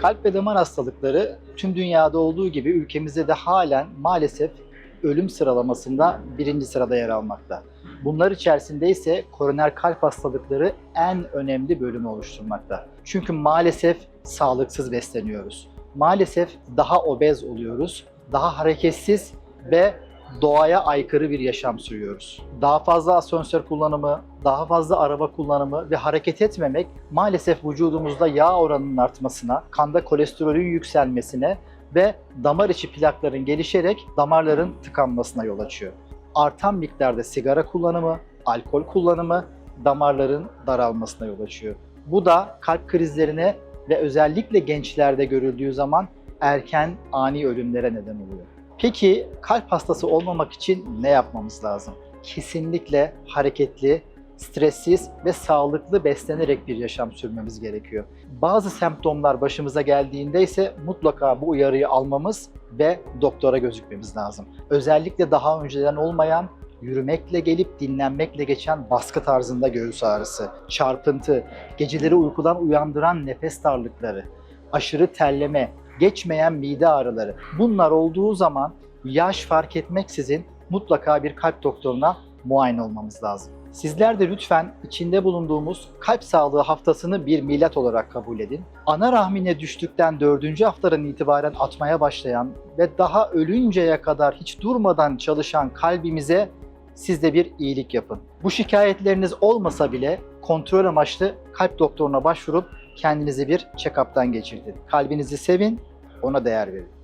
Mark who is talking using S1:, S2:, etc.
S1: Kalp ve damar hastalıkları tüm dünyada olduğu gibi ülkemizde de halen maalesef ölüm sıralamasında birinci sırada yer almakta. Bunlar içerisinde ise koroner kalp hastalıkları en önemli bölümü oluşturmakta. Çünkü maalesef sağlıksız besleniyoruz. Maalesef daha obez oluyoruz, daha hareketsiz ve doğaya aykırı bir yaşam sürüyoruz. Daha fazla asansör kullanımı, daha fazla araba kullanımı ve hareket etmemek maalesef vücudumuzda yağ oranının artmasına, kanda kolesterolün yükselmesine ve damar içi plakların gelişerek damarların tıkanmasına yol açıyor. Artan miktarda sigara kullanımı, alkol kullanımı damarların daralmasına yol açıyor. Bu da kalp krizlerine ve özellikle gençlerde görüldüğü zaman erken ani ölümlere neden oluyor. Peki kalp hastası olmamak için ne yapmamız lazım? Kesinlikle hareketli, stressiz ve sağlıklı beslenerek bir yaşam sürmemiz gerekiyor. Bazı semptomlar başımıza geldiğinde ise mutlaka bu uyarıyı almamız ve doktora gözükmemiz lazım. Özellikle daha önceden olmayan yürümekle gelip dinlenmekle geçen baskı tarzında göğüs ağrısı, çarpıntı, geceleri uykudan uyandıran nefes darlıkları, aşırı terleme, geçmeyen mide ağrıları. Bunlar olduğu zaman yaş fark etmeksizin mutlaka bir kalp doktoruna muayene olmamız lazım. Sizler de lütfen içinde bulunduğumuz kalp sağlığı haftasını bir milat olarak kabul edin. Ana rahmine düştükten 4. haftadan itibaren atmaya başlayan ve daha ölünceye kadar hiç durmadan çalışan kalbimize siz de bir iyilik yapın. Bu şikayetleriniz olmasa bile kontrol amaçlı kalp doktoruna başvurup kendinizi bir check-up'tan geçirdin. Kalbinizi sevin, ona değer verin.